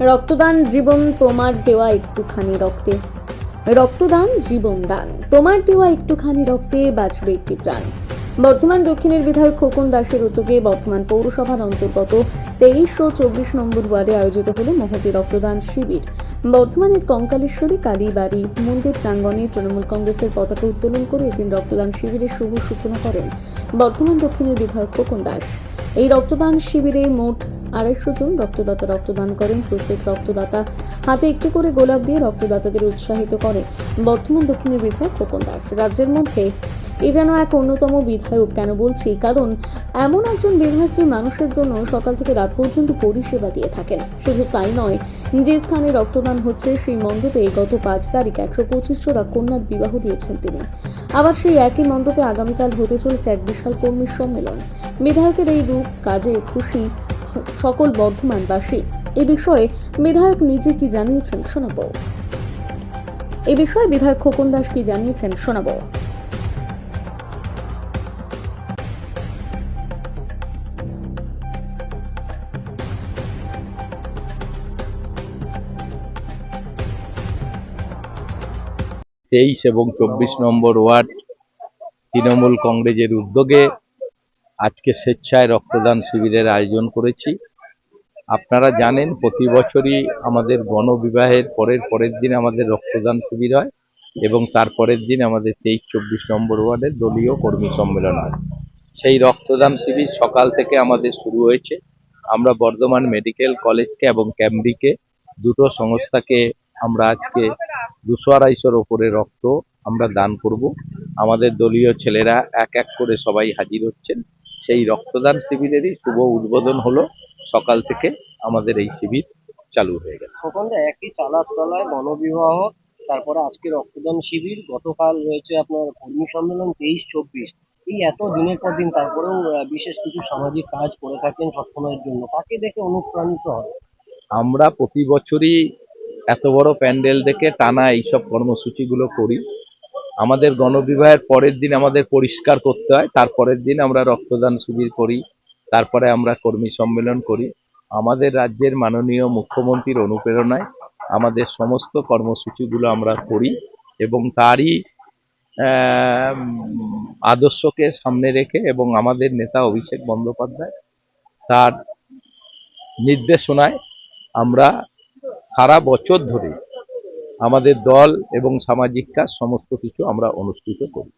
রক্তদান জীবন তোমার দেওয়া একটুখানি রক্তে। রক্তদান জীবন দান, তোমার দেওয়া একটুখানি রক্তে বাঁচবে একটি প্রাণ। বর্ধমান দক্ষিণের বিধায়ক খোকন দাসের উদ্যোগে বর্ধমান পৌরসভার অন্তর্গত তেইশ ও চব্বিশ নম্বর ওয়ার্ডে আয়োজিত হল মহতি রক্তদান শিবির। বর্ধমানের কঙ্কালেশ্বরী, কালীবাড়ি, মন্দির প্রাঙ্গণে তৃণমূল কংগ্রেসের পতাকা উত্তোলন করে এদিন রক্তদান শিবিরের শুভ সূচনা করেন বর্ধমান দক্ষিণের বিধায়ক খোকন দাস। এই রক্তদান শিবিরে মোট আড়াইশো জন রক্তদাতা রক্তদান করেন। প্রত্যেক রক্তদাতা হাতে একটি করে গোলাপ দিয়ে রক্তদাতাদের উৎসাহিত করে। বর্তমান দক্ষিণের বিধায়ক খোকন দাস। রাজ্যের মধ্যে এ যেন এক অন্যতম বিধায়ক কেন বলছি? কারণ এমন একজন বিধায়ক যে মানুষের জন্য সকাল থেকে রাত পর্যন্ত পরিষেবা দিয়ে থাকেন। শুধু তাই নয়, যে স্থানে রক্তদান হচ্ছে সেই মণ্ডপে গত পাঁচ তারিখ একশো পঁচিশ জোড়া কন্যার বিবাহ দিয়েছেন তিনি। আবার সেই একই মণ্ডপে আগামীকাল হতে চলেছে এক বিশাল কর্মী সম্মেলন। বিধায়কের এই রূপ কাজে খুশি সকল বর্ধমানবাসী এ বিষয়ে বিধায়ক নিজে কি জানিয়েছেন শোনাবো। এ বিষয়ে বিধায়ক খোকন দাস কি জানিয়েছেন শোনাবো। তেইশ এবং চব্বিশ নম্বর ওয়ার্ড তৃণমূল কংগ্রেসের উদ্যোগে আজকে স্বেচ্ছায় রক্তদান শিবিরের আয়োজন করেছি। আপনারা জানেন, প্রতি বছরই আমাদের গণবিবাহের পরের পরের দিন আমাদের রক্তদান শিবির হয় এবং তারপরের দিন আমাদের তেইশ, চব্বিশ নম্বর ওয়ার্ডের দলীয় কর্মী সম্মেলন হয়। সেই রক্তদান শিবির সকাল থেকে আমাদের শুরু হয়েছে। আমরা বর্ধমান মেডিকেল কলেজকে এবং ক্যামব্রিকে দুটো সংস্থাকে আমরা আজকে দুশো আড়াইশোর ওপরে রক্ত আমরা দান করব। আমাদের দলীয় ছেলেরা এক এক করে সবাই হাজির হচ্ছেন। সেই রক্তদান শিবিরেরই শুভ উদ্বোধন হলো। সকাল থেকে আমাদের এই শিবির চালু হয়ে গেছে। সকলে একই চালার তলায় গণবিবাহ তারপরে আজকে রক্তদান শিবির গতকাল রয়েছে আপনার কর্মী সম্মেলন তেইশ চব্বিশ। এই এত দিনের পর দিন তারপরেও বিশেষ কিছু সামাজিক কাজ করে থাকেন সবসময়ের জন্য। তাকে দেখে অনুপ্রাণিত হয় আমরা প্রতি বছরই এত বড় প্যান্ডেল দেখে টানা এইসব কর্মসূচিগুলো করি। আমাদের গণবিবাহের পরের দিন আমাদের পরিষ্কার করতে হয় তারপরের দিন আমরা রক্তদান শিবির করি, তারপরে আমরা কর্মী সম্মেলন করি। আমাদের রাজ্যের মাননীয় মুখ্যমন্ত্রীর অনুপ্রেরণায় আমাদের সমস্ত কর্মসূচিগুলো আমরা করি এবং তারই আদর্শকে সামনে রেখে এবং আমাদের নেতা অভিষেক বন্দ্যোপাধ্যায় তার নির্দেশনায় আমরা সারা বছর ধরে আমাদের দল এবং সামাজিক কাজ সমস্ত কিছু আমরা অনুষ্ঠিত করি।